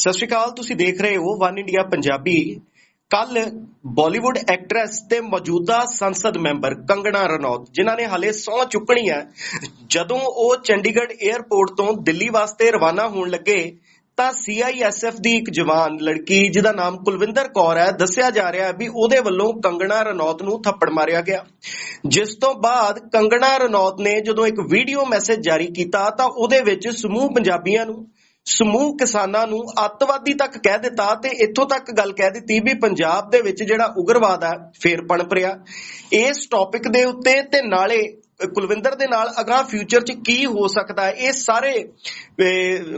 ਸਤਿ ਸ਼੍ਰੀ ਅਕਾਲ, ਤੁਸੀਂ ਦੇਖ ਰਹੇ ਹੋ ਵਨ ਇੰਡੀਆ ਪੰਜਾਬੀ। ਕੱਲ ਬਾਲੀਵੁੱਡ ਐਕਟਰੈਸ ਤੇ ਮੌਜੂਦਾ ਸੰਸਦ ਮੈਂਬਰ ਕੰਗਣਾ ਰਣੌਤ, ਜਿਨ੍ਹਾਂ ਨੇ ਹਾਲੇ ਸਹੁੰ ਚੁੱਕਣੀ ਹੈ, ਜਦੋਂ ਉਹ ਚੰਡੀਗੜ੍ਹ 에ਅਰਪੋਰਟ ਤੋਂ ਦਿੱਲੀ ਵਾਸਤੇ ਰਵਾਨਾ ਹੋਣ ਲੱਗੇ, ਤਾਂ ਸੀਆਈਐਸਐਫ ਦੀ ਇੱਕ ਜਵਾਨ ਲੜਕੀ, ਜਿਹਦਾ ਨਾਮ ਕੁਲਵਿੰਦਰ ਕੌਰ ਹੈ, ਦੱਸਿਆ ਜਾ ਰਿਹਾ ਹੈ ਵੀ ਉਹਦੇ ਵੱਲੋਂ ਕੰਗਣਾ ਰਣੌਤ ਨੂੰ ਥੱਪੜ ਮਾਰਿਆ ਗਿਆ। ਜਿਸ ਤੋਂ ਬਾਅਦ ਕੰਗਣਾ ਰਣੌਤ ਨੇ ਜਦੋਂ ਇੱਕ ਵੀਡੀਓ ਮੈਸੇਜ ਜਾਰੀ ਕੀਤਾ, ਤਾਂ ਉਹਦੇ ਵਿੱਚ ਸਮੂਹ ਪੰਜਾਬੀਆਂ ਨੂੰ ਸਮੂਹ ਕਿਸਾਨਾਂ ਨੂੰ ਅੱਤਵਾਦੀ ਤੱਕ ਕਹਿ ਦਿੱਤਾ ਤੇ ਇੱਥੋਂ ਤੱਕ ਗੱਲ ਕਹਿ ਦਿੱਤੀ ਵੀ ਪੰਜਾਬ ਦੇ ਵਿੱਚ ਜਿਹੜਾ ਉਗਰਵਾਦ ਹੈ ਫੇਰ ਪਣਪ ਰਿਹਾ ਇਸ ਟੌਪਿਕ ਦੇ ਉੱਤੇ ਤੇ ਨਾਲੇ ਕੁਲਵਿੰਦਰ ਦੇ ਨਾਲ ਅਗਾਹ ਫਿਊਚਰ 'ਚ ਕੀ ਹੋ ਸਕਦਾ ਹੈ, ਇਹ ਸਾਰੇ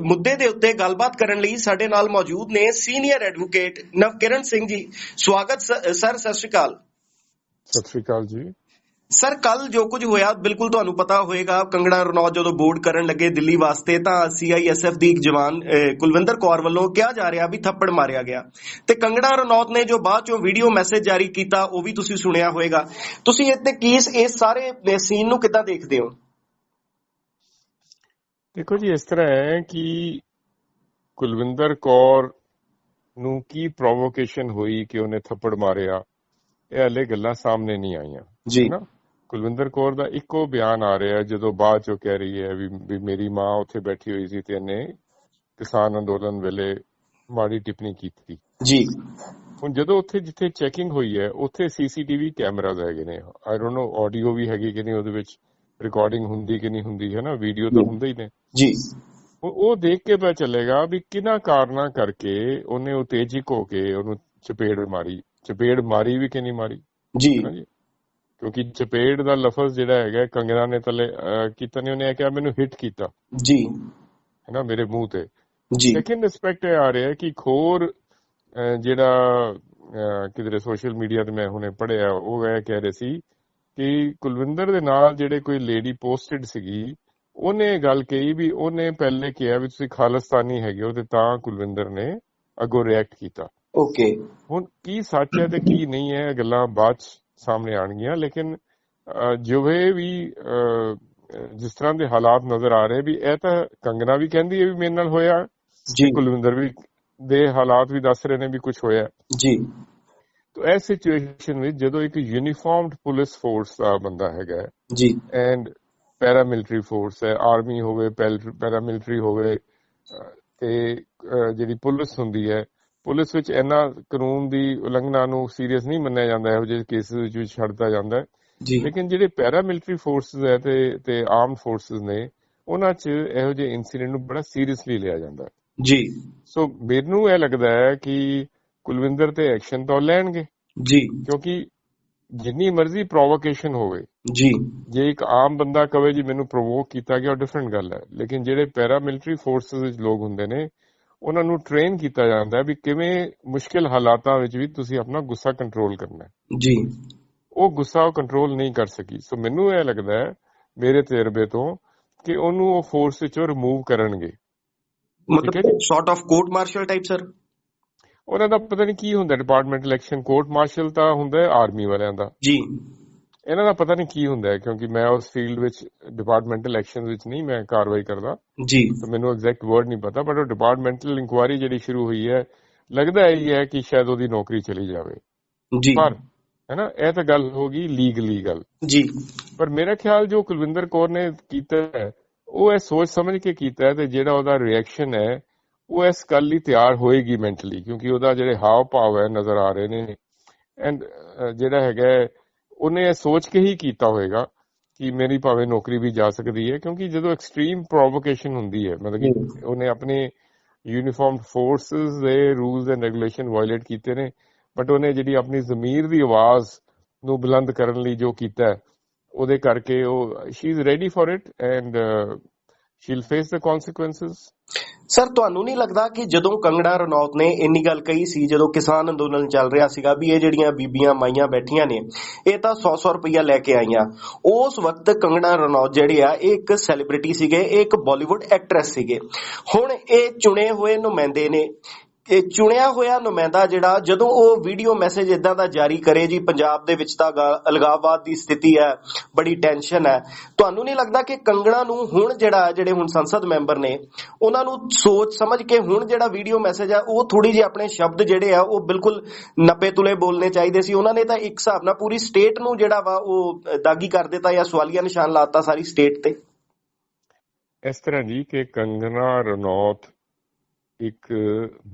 ਮੁੱਦੇ ਦੇ ਉੱਤੇ ਗੱਲਬਾਤ ਕਰਨ ਲਈ ਸਾਡੇ ਨਾਲ ਮੌਜੂਦ ਨੇ ਸੀਨੀਅਰ ਐਡਵੋਕੇਟ ਨਵਕਿਰਨ ਸਿੰਘ ਜੀ। ਸਵਾਗਤ ਸਰ, ਸਤਿ ਸ਼੍ਰੀ ਅਕਾਲ। ਸਤਿ ਸ਼੍ਰੀ ਅਕਾਲ ਜੀ। ਸਰ ਕੱਲ ਜੋ ਕੁਝ ਹੋਇਆ ਬਿਲਕੁਲ ਤੁਹਾਨੂੰ ਪਤਾ ਹੋਵੇਗਾ ਕੰਗਣਾ ਰਣੌਤ ਜਦੋਂ ਬੋਰਡ ਕਰਨ ਲੱਗੇ ਦਿੱਲੀ ਵਾਸਤੇ ਤਾਂ ਸੀਆਈਐਸਐਫ ਦੀ ਇੱਕ ਜਵਾਨ ਕੁਲਵਿੰਦਰ ਕੌਰ ਵੱਲੋਂ ਕਿਹਾ ਜਾ ਰਿਹਾ ਵੀ ਥੱਪੜ ਮਾਰਿਆ ਗਿਆ। ਤੇ ਕੰਗਣਾ ਰਣੌਤ ਨੇ ਜੋ ਬਾਅਦ ਚੋਂ ਵੀਡੀਓ ਮੈਸੇਜ ਜਾਰੀ ਕੀਤਾ ਉਹ ਵੀ ਤੁਸੀਂ ਸੁਣਿਆ ਹੋਵੇਗਾ ਤੁਸੀਂ ਇੱਥੇ ਕੇਸ ਇਸ ਸਾਰੇ ਸੀਨ ਨੂੰ ਕਿੱਦਾਂ ਦੇਖਦੇ ਹੋ? ਦੇਖੋ ਜੀ ਇਸ ਤਰ੍ਹਾਂ ਹੈ ਕਿ ਕੁਲਵਿੰਦਰ ਕੌਰ ਨੂੰ ਕੀ ਪ੍ਰੋਵੋਕੇਸ਼ਨ ਹੋਈ ਕਿ ਉਹਨੇ ਥੱਪੜ ਮਾਰਿਆ ਇਹ ਹਲੇ ਗੱਲਾਂ ਸਾਹਮਣੇ ਨਹੀਂ ਆਈਆਂ ਜੀ। ਨਾ? ਕੁਲਵਿੰਦਰ ਕੌਰ ਦਾ ਇੱਕੋ ਬਿਆਨ ਆ ਰਿਹਾ ਜਦੋਂ ਬਾਅਦ ਚੋਂ ਕਹਿ ਰਹੀ ਹੈ ਵੀ ਮੇਰੀ ਮਾਂ ਉੱਥੇ ਬੈਠੀ ਹੋਈ ਸੀ ਤੇ ਇਹਨੇ ਕਿਸਾਨ ਅੰਦੋਲਨ ਵੇਲੇ ਮਾੜੀ ਟਿੱਪਣੀ ਕੀਤੀ। ਜੀ। ਹੁਣ ਜਦੋਂ ਉੱਥੇ ਜਿੱਥੇ ਚੈਕਿੰਗ ਹੋਈ ਹੈ ਉੱਥੇ ਸੀਸੀਟੀਵੀ ਕੈਮਰਾਜ਼ ਹੈਗੇ ਨੇ। ਆਈ ਡੋਨਟ ਨੋ ਆਡੀਓ ਵੀ ਹੈਗੀ ਕਿ ਨਹੀਂ ਉਹਦੇ ਵਿੱਚ ਰਿਕਾਰਡਿੰਗ ਹੁੰਦੀ ਕਿ ਨਹੀਂ ਹੁੰਦੀ ਹੈ ਨਾ ਵੀਡੀਓ ਤਾਂ। ਹੁੰਦੇ ਹੀ ਨੇ। ਜੀ। ਉਹ ਦੇਖ ਕੇ ਪਤਾ ਚੱਲੇਗਾ ਵੀ ਕਿਹਨਾਂ ਕਾਰਨਾਂ ਕਰਕੇ ਉਹਨੇ ਉਤੇਜਿਕ ਹੋ ਕੇ ਉਹਨੂੰ ਚਪੇੜ ਮਾਰੀ। ਚਪੇੜ ਮਾਰੀ ਵੀ ਕਿ ਨਹੀਂ ਮਾਰੀ? ਜੀ? ਕਿਉਂਕਿ ਚਪੇੜ ਦਾ ਲਫ਼ਜ਼ ਜਿਹੜਾ ਹੈਗਾ ਕੰਗਨਾ ਨੇ ਤਲੇ ਅਹ, ਕੀਤਾ ਨੇ ਉਹਨੇ ਕਿਹਾ ਮੈਨੂੰ ਹਿੱਟ ਕੀਤਾ। ਜੀ। ਹੈ ਨਾ ਮੇਰੇ ਮੂੰਹ ਤੇ। ਜੀ। ਸੈਕਿੰਡ ਐਸਪੈਕਟ ਇਹ ਆ ਰਿਹਾ ਕਿ ਖੋਰ ਜਿਹੜਾ ਕਿਧਰੇ ਸੋਸ਼ਲ ਮੀਡੀਆ ਤੇ ਮੈਂ ਹੁਣੇ ਪੜਿਆ ਉਹ ਇਹ ਕਹਿ ਰਹੇ ਸੀ ਕਿ ਕੁਲਵਿੰਦਰ ਦੇ ਨਾਲ ਜਿਹੜੇ ਕੋਈ ਲੇਡੀ ਪੋਸਟਡ ਸੀਗੀ ਉਹਨੇ ਗੱਲ ਕਹੀ ਵੀ ਉਹਨੇ ਪਹਿਲੇ ਕਿਹਾ ਵੀ ਤੁਸੀਂ ਖਾਲਿਸਤਾਨੀ ਹੈਗੇ ਹੋ ਤੇ ਤਾਂ ਕੁਲਵਿੰਦਰ ਨੇ ਅੱਗੋਂ ਰਿਐਕਟ ਕੀਤਾ। ਓਕੇ ਹੁਣ ਕੀ ਸੱਚ ਹੈ ਤੇ ਕੀ ਨਹੀਂ ਹੈ ਗੱਲਾਂ ਬਾਅਦ 'ਚ ਸਾਹਮਣੇ ਆਣਗੀਆਂ ਲੇਕਿਨ ਜਿਵੇਂ ਵੀ ਜਿਸ ਤਰ੍ਹਾਂ ਦੇ ਹਾਲਾਤ ਨਜ਼ਰ ਆ ਰਹੇ ਵੀ ਇਹ ਤਾਂ ਕੰਗਨਾ ਵੀ ਕਹਿੰਦੀ ਹੈ ਵੀ ਮੇਰੇ ਨਾਲ ਹੋਇਆ ਜੀ। ਕੁਲਵਿੰਦਰ ਵੀ ਦੇ ਹਾਲਾਤ ਵੀ ਦੱਸ ਰਹੇ ਨੇ ਵੀ ਕੁਝ ਹੋਇਆ। ਜੀ। ਤਾਂ ਇਸ ਸਿਚੁਏਸ਼ਨ ਵਿੱਚ ਜਦੋਂ ਇੱਕ ਯੂਨੀਫਾਰਮਡ ਪੁਲਿਸ ਫੋਰਸ ਦਾ ਬੰਦਾ ਹੈਗਾ ਜੀ। ਐਂਡ ਪੈਰਾਮਿਲਟਰੀ ਫੋਰਸ ਹੈ ਆਰਮੀ ਹੋਵੇ ਪੈਰਾਮਿਲਟਰੀ ਹੋਵੇ ਅਹ, ਤੇ ਜਿਹੜੀ ਪੁਲਿਸ ਹੁੰਦੀ ਹੈ ਪੁਲਿਸ ਵਿੱਚ ਇਹਨਾਂ ਕਾਨੂੰਨ ਦੀ ਉਲੰਘਣਾ ਨੂੰ ਸੀਰੀਅਸ ਨਹੀਂ ਮੰਨਿਆ ਜਾਂਦਾ ਇਹੋ ਜਿਹੇ ਕੇਸਿਸ ਵਿੱਚ ਛੱਡਦਾ ਜਾਂਦਾ ਹੈ। ਜੀ। ਲੇਕਿਨ ਜਿਹੜੇ ਪੈਰਾਮਿਲਟਰੀ ਫੋਰਸਸ ਹੈ ਤੇ ਤੇ ਆਰਮਡ ਫੋਰਸਸ ਨੇ ਉਹਨਾਂ 'ਚ ਇਹੋ ਜਿਹੇ ਇਨਸੀਡੈਂਟ ਨੂੰ ਬੜਾ ਸੀਰੀਅਸਲੀ ਲਿਆ ਜਾਂਦਾ ਹੈ। ਜੀ। ਸੋ ਮੈਨੂੰ ਇਹ ਲੱਗਦਾ ਹੈ ਕਿ ਕੁਲਵਿੰਦਰ ਤੇ ਐਕਸ਼ਨ ਤਾਂ ਲੈਣਗੇ। ਜੀ। ਕਿਉਂਕਿ ਜਿੰਨੀ ਮਰਜ਼ੀ ਪ੍ਰੋਵੋਕੇਸ਼ਨ ਹੋਵੇ ਜੀ। ਜੇ ਇੱਕ ਆਮ ਬੰਦਾ ਕਵੇ ਜੀ ਮੈਨੂੰ ਪ੍ਰੋਵੋਕ ਕੀਤਾ ਗਿਆ ਉਹ ਡਿਫਰੈਂਟ ਗੱਲ ਹੈ। ਲੇਕਿਨ ਜਿਹੜੇ ਪੈਰਾਮਿਲਟਰੀ ਫੋਰਸਸ ਵਿੱਚ ਲੋਕ ਹੁੰਦੇ ਨੇ ਉਹਨਾਂ ਨੂੰ ਟ੍ਰੇਨ ਕੀਤਾ ਜਾਂਦਾ ਹੈ ਵੀ ਕਿਵੇਂ ਮੁਸ਼ਕਿਲ ਹਾਲਾਤਾਂ ਵਿੱਚ ਵੀ ਤੁਸੀਂ ਆਪਣਾ ਗੁੱਸਾ ਕੰਟਰੋਲ ਕਰਨਾ ਹੈ। ਜੀ। ਉਹ ਗੁੱਸਾ ਉਹ ਕੰਟਰੋਲ ਨਹੀਂ ਕਰ ਸਕੀ। ਸੋ ਮੈਨੂੰ ਇਹ ਲੱਗਦਾ ਹੈ ਮੇਰੇ ਤਜਰਬੇ ਤੋਂ ਕਿ ਉਹਨੂੰ ਉਹ ਫੋਰਸ ਵਿੱਚੋਂ ਰਿਮੂਵ ਕਰਨਗੇ। ਮਤਲਬ sort of court martial type sir ਉਹਨਾਂ ਦਾ ਪਤਾ ਨਹੀਂ ਕੀ ਹੁੰਦਾ ਡਿਪਾਰਟਮੈਂਟ ਇਲੈਕਸ਼ਨ ਕੋਰਟ ਮਾਰਸ਼ਲ ਤਾਂ ਹੁੰਦਾ ਆਰਮੀ ਵਾਲਿਆਂ ਦਾ। ਜੀ। ਇਹਨਾਂ ਦਾ ਪਤਾ ਨਹੀਂ ਕੀ ਹੁੰਦਾ ਹੈ ਕਿਉਂਕਿ ਮੈਂ ਉਸ ਫੀਲਡ ਵਿੱਚ ਡਿਪਾਰਟਮੈਂਟਲ ਇਲੈਕਸ਼ਨਸ ਵਿੱਚ ਨਹੀਂ ਮੈਂ ਕਾਰਵਾਈ ਕਰਦਾ। ਜੀ। ਤਾਂ ਮੈਨੂੰ ਐਗਜ਼ੈਕਟ ਵਰਡ ਨਹੀਂ ਪਤਾ ਬਟ ਉਹ ਡਿਪਾਰਟਮੈਂਟਲ ਇਨਕੁਆਇਰੀ ਜਿਹੜੀ ਸ਼ੁਰੂ ਹੋਈ ਹੈ ਲੱਗਦਾ ਇਹ ਹੈ ਕਿ ਸ਼ਾਇਦ ਉਹਦੀ ਨੌਕਰੀ ਚਲੀ ਜਾਵੇ। ਜੀ। ਪਰ ਹੈ ਨਾ ਇਹ ਤਾਂ ਗੱਲ ਹੋ ਗਈ ਲੀਗਲੀ ਗੱਲ। ਜੀ। ਪਰ ਮੇਰਾ ਖਿਆਲ ਜੋ ਕੁਲਵਿੰਦਰ ਕੌਰ ਨੇ ਕੀਤਾ ਹੈ ਉਹ ਇਹ ਸੋਚ ਸਮਝ ਕੇ ਕੀਤਾ ਹੈ ਤੇ ਜਿਹੜਾ ਉਹਦਾ ਰਿਐਕਸ਼ਨ ਹੈ ਉਹ ਇਸ ਗੱਲ ਲਈ ਤਿਆਰ ਹੋਏਗੀ ਮੈਂਟਲੀ ਕਿਉਂਕਿ ਉਹਦਾ ਜਿਹੜੇ ਹਾਵ ਭਾਵ ਹੈ ਨਜ਼ਰ ਆ ਰਹੇ ਨੇ। ਐਂਡ ਜਿਹੜਾ ਹੈਗਾ ਉਹਨੇ ਇਹ ਸੋਚ ਕੇ ਹੀ ਕੀਤਾ ਹੋਏਗਾ ਕਿ ਮੇਰੀ ਭਾਵੇਂ ਨੌਕਰੀ ਵੀ ਜਾ ਸਕਦੀ ਹੈ ਕਿਉਂਕਿ ਜਦੋਂ ਐਕਸਟ੍ਰੀਮ ਪ੍ਰੋਵੋਕੇਸ਼ਨ ਹੁੰਦੀ ਹੈ ਮਤਲਬ ਕਿ ਉਹਨੇ ਆਪਣੇ ਯੂਨੀਫਾਰਮਡ ਫੋਰਸਸ ਦੇ ਰੂਲਸ ਐਂਡ ਰੈਗੂਲੇਸ਼ਨ ਵਾਇਲੇਟ ਕੀਤੇ ਨੇ ਬਟ ਉਹਨੇ ਜਿਹੜੀ ਆਪਣੀ ਜ਼ਮੀਰ ਦੀ ਆਵਾਜ਼ ਨੂੰ ਬੁਲੰਦ ਕਰਨ ਲਈ ਜੋ ਕੀਤਾ ਉਹਦੇ ਕਰਕੇ ਉਹ she is ready for it and she will face the consequences sir ਤੁਹਾਨੂੰ ਨਹੀਂ ਲੱਗਦਾ ਕਿ ਜਦੋਂ ਕੰਗਣਾ ਰਣੌਤ ਨੇ ਇੰਨੀ ਗੱਲ ਕਹੀ ਸੀ, ਜਦੋਂ ਕਿਸਾਨ ਅੰਦੋਲਨ ਚੱਲ ਰਿਹਾ ਸੀਗਾ ਵੀ ਇਹ ਜਿਹੜੀਆਂ ਬੀਬੀਆਂ ਮਾਈਆਂ ਬੈਠੀਆਂ ਨੇ, ਇਹ ਤਾਂ 100-100 ਰੁਪਈਆ ਲੈ ਕੇ ਆਈਆਂ। ਉਸ ਵਕਤ ਕੰਗਣਾ ਰਣੌਤ ਜਿਹੜੇ ਆ, ਇਹ ਇੱਕ ਸੈਲੀਬ੍ਰਿਟੀ ਸੀਗੇ, ਇਹ ਇੱਕ ਬਾਲੀਵੁੱਡ ਐਕਟਰੈਸ ਸੀਗੇ। ਹੁਣ ਇਹ ਚੁਣੇ ਹੋਏ ਨੁਮਾਇੰਦੇ ਨੇ ਇਹ ਚੁਣਿਆ ਹੋਇਆ ਨੁਮਾਇੰਦਾ ਜਿਹੜਾ, ਜਦੋਂ ਉਹ ਵੀਡੀਓ ਮੈਸੇਜ ਇਦਾਂ ਦਾ ਜਾਰੀ ਕਰੇ ਜੀ, ਪੰਜਾਬ ਦੇ ਵਿੱਚ ਤਾਂ ਅਲਗਾਵਵਾਦ ਦੀ ਸਥਿਤੀ ਹੈ, ਬੜੀ ਟੈਨਸ਼ਨ ਹੈ। ਤੁਹਾਨੂੰ ਨਹੀਂ ਲੱਗਦਾ ਕਿ ਕੰਗਣਾ ਨੂੰ ਹੁਣ ਜਿਹੜਾ ਜਿਹੜੇ ਹੁਣ ਸੰਸਦ ਮੈਂਬਰ ਨੇ, ਉਹਨਾਂ ਨੂੰ ਸੋਚ ਸਮਝ ਕੇ ਹੁਣ ਜਿਹੜਾ ਵੀਡੀਓ ਮੈਸੇਜ ਹੈ, ਉਹ ਥੋੜੀ ਜਿਹੀ ਆਪਣੇ ਸ਼ਬਦ ਜਿਹੜੇ ਆ, ਉਹ ਬਿਲਕੁਲ ਨੱਪੇ ਤੁਲੇ ਬੋਲਨੇ ਚਾਹੀਦੇ ਸੀ। ਉਹਨਾਂ ਨੇ ਤਾਂ ਇੱਕ ਹਿਸਾਬ ਨਾਲ ਪੂਰੀ ਸਟੇਟ ਨੂੰ ਜਿਹੜਾ ਵਾ, ਉਹ ਦਾਗੀ ਕਰ ਦਿੱਤਾ ਜਾਂ ਸਵਾਲੀਆ ਨਿਸ਼ਾਨ ਲਾਤਾ ਸਾਰੀ ਸਟੇਟ ਤੇ। ਇਸ ਤਰ੍ਹਾਂ ਜੀ ਕਿ ਕੰਗਣਾ, ਰਣੌਤ ਇੱਕ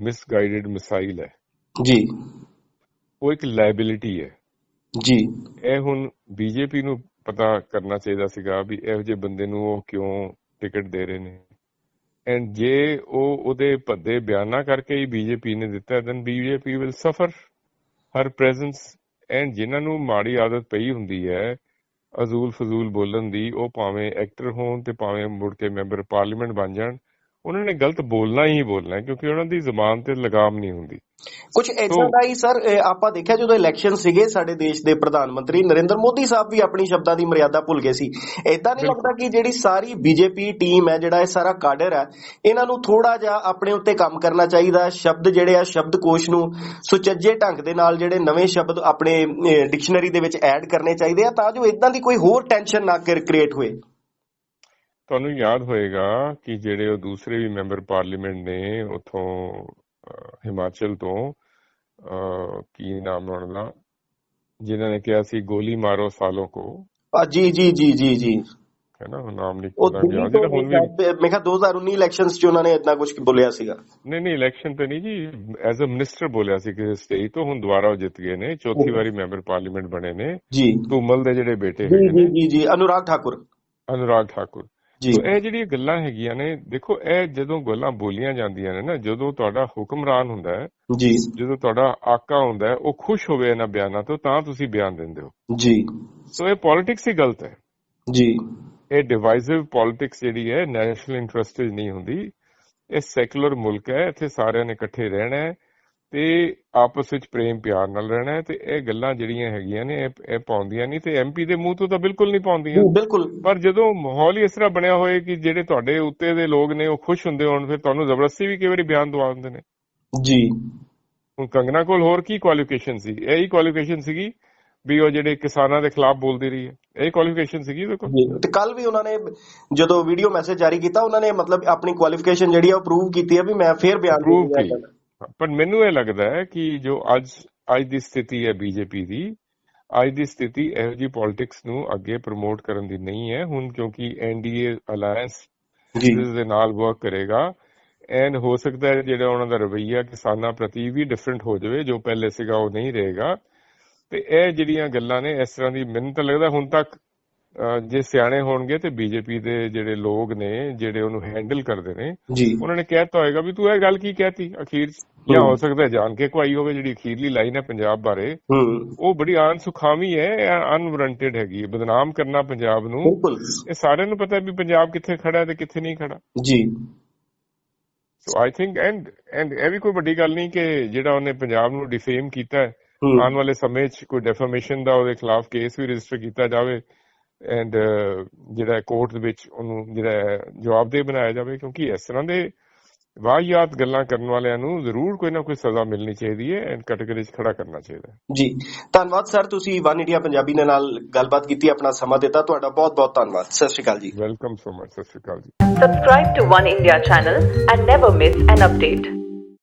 ਮਿਸਗਾਈਡਡ ਮਿਸਾਈਲ ਹੈ। ਜੀ। ਉਹ ਇੱਕ ਲਾਇਬਿਲਿਟੀ ਹੈ। ਜੀ। ਇਹ ਹੁਣ ਬੀਜੇਪੀ ਨੂੰ ਪਤਾ ਕਰਨਾ ਚਾਹੀਦਾ ਸੀਗਾ ਵੀ ਇਹੋ ਜਿਹੇ ਬੰਦੇ ਨੂੰ ਉਹ ਕਿਉਂ ਟਿਕਟ ਦੇ ਰਹੇ ਨੇ। ਐਂਡ ਜੇ ਉਹ ਉਹਦੇ ਭੱਦੇ ਬਿਆਨਾਂ ਕਰਕੇ ਹੀ ਬੀਜੇਪੀ ਨੇ ਦਿੱਤਾ ਦੈਨ ਬੀਜੇਪੀ ਵਿਲ ਸਫਰ ਹਰ ਪ੍ਰੈਜ਼ੈਂਸ ਐਂਡ ਜਿਨ੍ਹਾਂ ਨੂੰ ਮਾੜੀ ਆਦਤ ਪਈ ਹੁੰਦੀ ਹੈ ਅਜ਼ੂਲ ਫਜ਼ੂਲ ਬੋਲਣ ਦੀ ਉਹ ਭਾਵੇਂ ਐਕਟਰ ਹੋਣ ਤੇ ਭਾਵੇਂ ਮੁੜ ਕੇ ਮੈਂਬਰ ਪਾਰਲੀਮੈਂਟ ਬਣ ਜਾਣ ਉਹਨਾਂ ਨੇ ਗਲਤ ਬੋਲਣਾ ਹੀ ਬੋਲਣਾ ਕਿਉਂਕਿ ਉਹਨਾਂ ਦੀ ਜ਼ੁਬਾਨ ਤੇ ਲਗਾਮ ਨਹੀਂ ਹੁੰਦੀ ਕੁਝ ਇਦਾਂ ਦਾ ਹੀ ਸਰ ਆਪਾਂ ਦੇਖਿਆ ਜਦੋਂ ਇਲੈਕਸ਼ਨ ਸੀਗੇ ਸਾਡੇ ਦੇਸ਼ ਦੇ ਪ੍ਰਧਾਨ ਮੰਤਰੀ ਨਰਿੰਦਰ ਮੋਦੀ ਸਾਹਿਬ ਵੀ ਆਪਣੀ ਸ਼ਬਦਾਂ ਦੀ ਮਰਿਆਦਾ ਭੁੱਲ ਗਏ ਸੀ ਇਦਾਂ ਨਹੀਂ। ਲੱਗਦਾ ਕਿ ਜਿਹੜੀ ਸਾਰੀ ਬੀਜੇਪੀ ਟੀਮ ਹੈ ਜਿਹੜਾ ਇਹ ਸਾਰਾ ਕਾਡਰ ਹੈ ਇਹਨਾਂ ਨੂੰ ਥੋੜਾ ਜਿਹਾ ਆਪਣੇ ਉੱਤੇ ਕੰਮ ਕਰਨਾ ਚਾਹੀਦਾ। ਸ਼ਬਦ ਜਿਹੜੇ ਆ ਸ਼ਬਦਕੋਸ਼ ਨੂੰ ਸੁਚੱਜੇ ਢੰਗ ਦੇ ਨਾਲ ਜਿਹੜੇ ਨਵੇਂ ਸ਼ਬਦ ਆਪਣੇ ਡਿਕਸ਼ਨਰੀ ਦੇ ਵਿੱਚ ਐਡ ਕਰਨੇ ਚਾਹੀਦੇ ਆ ਤਾਂ ਜੋ ਇਦਾਂ ਦੀ ਕੋਈ ਹੋਰ ਟੈਨਸ਼ਨ ਨਾ ਕ੍ਰੀਏਟ ਹੋਏ ਤੁਹਾਨੂੰ ਯਾਦ ਹੋਏਗਾ ਕਿ ਜਿਹੜੇ ਉਹ ਦੂਸਰੇ ਵੀ ਮੈਂਬਰ ਪਾਰਲੀਮੈਂਟ ਨੇ ਉਥੋਂ ਹਿਮਾਚਲ ਤੋਂ ਕੀ ਨਾਮ ਉਹਨਾਂ ਦਾ ਜਿਨ੍ਹਾਂ ਨੇ ਕਿਹਾ ਸੀ ਗੋਲੀ ਮਾਰੋ ਸਾਲੋਂ ਕੋ। ਆ, ਜੀ ਜੀ ਜੀ ਜੀ ਜੀ। ਹੈ ਨਾ ਉਹ ਨਾਮ ਨਹੀਂ ਪਤਾ ਤੋਂ ਜਿਹੜਾ ਹੁਣ ਵੀ ਮੈਂ ਕਿਹਾ 2019 ਇਲੈਕਸ਼ਨਸ 'ਚ ਉਹਨਾਂ ਨੇ ਇਦਾਂ ਕੁਝ ਬੋਲਿਆ ਸੀਗਾ। ਨਹੀਂ ਨਹੀਂ ਇਲੈਕਸ਼ਨ ਤੇ ਨਹੀਂ ਜੀ। ਐਜ਼ ਅ ਮਿਨਿਸਟਰ ਬੋਲਿਆ ਸੀ ਕਿਸੇ ਸਟੇਜ ਤੋਂ ਹੁਣ ਦੁਬਾਰਾ ਉਹ ਜਿੱਤ ਗਏ ਨੇ। ਚੌਥੀ ਵਾਰੀ ਮੈਂਬਰ ਪਾਰਲੀਮੈਂਟ ਬਣੇ ਨੇ। ਜੀ। ਧੂਮਲ ਦੇ ਜਿਹੜੇ ਬੇਟੇ ਹੈਗੇ ਜੀ ਨੇ। ਜੀ ਜੀ ਅਨੁਰਾਗ ਠਾਕੁਰ। ਅਨੁਰਾਗ ਠਾਕੁਰ। ਜੀ। ਇਹ ਜਿਹੜੀਆਂ ਗੱਲਾਂ ਹੈਗੀਆਂ ਨੇ ਦੇਖੋ ਇਹ ਜਦੋਂ ਗੱਲਾਂ ਬੋਲੀਆਂ ਜਾਂਦੀਆਂ ਨੇ ਨਾ ਜਦੋਂ ਤੁਹਾਡਾ ਹੁਕਮਰਾਨ ਹੁੰਦਾ ਹੈ ਜੀ। ਜਦੋਂ ਤੁਹਾਡਾ ਆਕਾ ਹੁੰਦਾ ਹੈ ਉਹ ਖੁਸ਼ ਹੋਵੇ ਇਹਨਾਂ ਬਿਆਨਾਂ ਤੋਂ ਤਾਂ ਤੁਸੀਂ ਬਿਆਨ ਦਿੰਦੇ ਹੋ। ਜੀ। ਸੋ ਇਹ ਪੋਲਿਟਿਕਸ ਹੀ ਗਲਤ ਹੈ। ਜੀ। ਇਹ ਡਿਵਾਈਸਿਵ ਪੋਲਿਟਿਕਸ ਜਿਹੜੀ ਹੈ ਨੈਸ਼ਨਲ ਇੰਟਰਸਟ ਨਹੀਂ ਹੁੰਦੀ। ਇਹ ਸੈਕੂਲਰ ਮੁਲਕ ਹੈ ਇੱਥੇ ਸਾਰਿਆਂ ਨੇ ਇਕੱਠੇ ਰਹਿਣਾ ਹੈ। ਤੇ ਆਪਸ ਵਿੱਚ ਪ੍ਰੇਮ ਪਿਆਰ ਨਾਲ ਰਹਿਣਾ ਹੈ ਤੇ ਇਹ ਗੱਲਾਂ ਜਿਹੜੀਆਂ ਹੈਗੀਆਂ ਨੇ ਇਹ ਇਹ ਪਾਉਂਦੀਆਂ ਨਹੀਂ ਤੇ ਐਮਪੀ ਦੇ ਮੂੰਹ ਤੋਂ ਤਾਂ ਬਿਲਕੁਲ ਨਹੀਂ ਪਾਉਂਦੀਆਂ। ਬਿਲਕੁਲ। ਪਰ ਜਦੋਂ ਮਾਹੌਲ ਹੀ ਇਸ ਤਰ੍ਹਾਂ ਬਣਿਆ ਹੋਏ ਕਿ ਜਿਹੜੇ ਤੁਹਾਡੇ ਉੱਤੇ ਦੇ ਲੋਕ ਨੇ ਉਹ ਖੁਸ਼ ਹੁੰਦੇ ਹੋਣ ਫਿਰ ਤੁਹਾਨੂੰ ਜ਼ਬਰਦਸਤੀ ਵੀ ਕਈ ਵਾਰੀ ਬਿਆਨ ਦਵਾ ਦਿੰਦੇ ਨੇ। ਜੀ। ਹੁਣ ਕੰਗਨਾ ਕੋਲ ਹੋਰ ਕੀ ਕੁਆਲੀਫਿਕੇਸ਼ਨ ਸੀ? ਇਹੀ ਕੁਆਲੀਫਿਕੇਸ਼ਨ ਸੀਗੀ ਵੀ ਉਹ ਜਿਹੜੇ ਕਿਸਾਨਾਂ ਦੇ ਖਿਲਾਫ ਬੋਲਦੀ ਰਹੀ ਹੈ। ਇਹ ਕੁਆਲੀਫਿਕੇਸ਼ਨ ਸੀਗੀ ਉਹਦੇ ਕੋਲ? ਤੇ ਕੱਲ ਵੀ ਉਹਨਾਂ ਨੇ ਜਦੋਂ ਵੀਡੀਓ ਮੈਸੇਜ ਜਾਰੀ ਕੀਤਾ ਉਹਨਾਂ ਨੇ ਮਤਲਬ ਆਪਣੀ ਕੁਆਲੀਫਿਕੇਸ਼ਨ ਜਿਹੜੀ ਆ ਉਹ ਪ੍ਰੂਵ ਕੀਤੀ ਹੈ ਵੀ ਮੈਂ ਫੇਰ ਬਿਆਨ ਪ੍ਰੂਵ ਦੇ ਕੀ ਪਰ ਮੈਨੂੰ ਇਹ ਲੱਗਦਾ ਹੈ ਕਿ ਜੋ ਅੱਜ ਅੱਜ ਦੀ ਸਥਿਤੀ ਹੈ ਬੀਜੇਪੀ ਦੀ ਅੱਜ ਦੀ ਸਥਿਤੀ ਇਹੋ ਜੀ ਪੋਲਿਟਿਕਸ ਨੂੰ ਅੱਗੇ ਪ੍ਰਮੋਟ ਕਰਨ ਦੀ ਨਹੀਂ ਹੈ। ਹੁਣ ਕਿਉਂਕਿ ਐਨਡੀਏ ਅਲਾਈਅੰਸ ਜੀ। ਇਸ ਦੇ ਨਾਲ ਵਰਕ ਕਰੇਗਾ। ਐਂਡ ਹੋ ਸਕਦਾ ਹੈ ਜਿਹੜਾ ਉਹਨਾਂ ਦਾ ਰਵੱਈਆ ਕਿਸਾਨਾਂ ਪ੍ਰਤੀ ਵੀ ਡਿਫਰੈਂਟ ਹੋ ਜਾਵੇ ਜੋ ਪਹਿਲੇ ਸੀਗਾ ਉਹ ਨਹੀਂ ਰਹੇਗਾ। ਤੇ ਇਹ ਜਿਹੜੀਆਂ ਗੱਲਾਂ ਨੇ ਇਸ ਤਰ੍ਹਾਂ ਦੀ ਮੈਨੂੰ ਤਾਂ ਲੱਗਦਾ ਹੁਣ ਤੱਕ ਜੇ ਸਿਆਣੇ ਹੋਣਗੇ ਤੇ ਬੀਜੇਪੀ ਦੇ ਜਿਹੜੇ ਲੋਕ ਨੇ ਜਿਹੜੇ ਉਹਨੂੰ ਹੈਂਡਲ ਕਰਦੇ ਨੇ ਉਹਨਾਂ ਨੇ ਕਹਿਤਾ ਹੋਏਗਾ ਵੀ ਤੂੰ ਇਹ ਗੱਲ ਕੀ ਕਹਿਤੀ? ਅਖੀਰ 'ਚ ਜਾਂ ਹੋ ਸਕਦਾ ਹੈ ਜਾਣ ਕੇ ਕੋਈ ਹੋਵੇ ਜਿਹੜੀ ਅਖੀਰਲੀ ਲਾਈਨ ਹੈ ਪੰਜਾਬ ਬਾਰੇ। ਉਹ ਬੜੀ ਆਨ ਸੁਖਾਵੀ ਹੈ ਅਨਵਾਰੰਟਡ ਹੈਗੀ ਬਦਨਾਮ ਕਰਨਾ ਪੰਜਾਬ ਨੂੰ। ਇਹ ਸਾਰਿਆਂ ਨੂੰ ਪਤਾ ਹੈ ਵੀ ਪੰਜਾਬ ਕਿੱਥੇ ਖੜਾ ਹੈ ਤੇ ਕਿੱਥੇ ਨਹੀਂ ਖੜਾ। ਜੀ। So I think and and ਇਹ ਵੀ ਕੋਈ ਵੱਡੀ ਗੱਲ ਨਹੀਂ ਕਿ ਜਿਹੜਾ ਉਹਨੇ ਪੰਜਾਬ ਨੂੰ ਡਿਫੇਮ ਕੀਤਾ ਹੈ ਹੂੰ। ਆਉਣ ਵਾਲੇ ਸਮੇਂ 'ਚ ਕੋਈ ਡੈਫਾਮੇਸ਼ਨ ਦਾ ਉਹਦੇ ਖਿਲਾਫ ਕੇਸ ਵੀ ਰਜਿਸਟਰ ਕੀਤਾ ਜਾਵੇ ਐਂਡ ਜਿਹੜਾ ਕੋਰਟ ਦੇ ਵਿੱਚ ਉਹਨੂੰ ਜਿਹੜਾ ਜਵਾਬਦੇਹ ਬਣਾਇਆ ਜਾਵੇ ਕਿਉਂਕਿ ਇਸ ਤਰ੍ਹਾਂ ਦੇ ਵਾਹਿਯਾਤ ਗੱਲਾਂ ਕਰਨ ਵਾਲਿਆਂ ਨੂੰ ਜ਼ਰੂਰ ਕੋਈ ਨਾ ਕੋਈ ਸਜ਼ਾ ਮਿਲਣੀ ਚਾਹੀਦੀ ਹੈ ਐਂਡ ਕੈਟਾਗਰੀ 'ਚ ਖੜਾ ਕਰਨਾ ਚਾਹੀਦਾ ਹੈ। ਜੀ ਧੰਨਵਾਦ ਸਰ ਤੁਸੀਂ ਵਨ ਇੰਡੀਆ ਪੰਜਾਬੀ ਦੇ ਨਾਲ ਗੱਲਬਾਤ ਕੀਤੀ ਆਪਣਾ ਸਮਾਂ ਦਿੱਤਾ ਤੁਹਾਡਾ ਬਹੁਤ ਬਹੁਤ ਧੰਨਵਾਦ ਸਤਿ ਸ਼੍ਰੀ ਅਕਾਲ ਜੀ। ਵੈਲਕਮ ਸੋ ਮਚ ਸਤਿ ਸ਼੍ਰੀ ਅਕਾਲ ਜੀ। Subscribe to One India channel and never miss an update.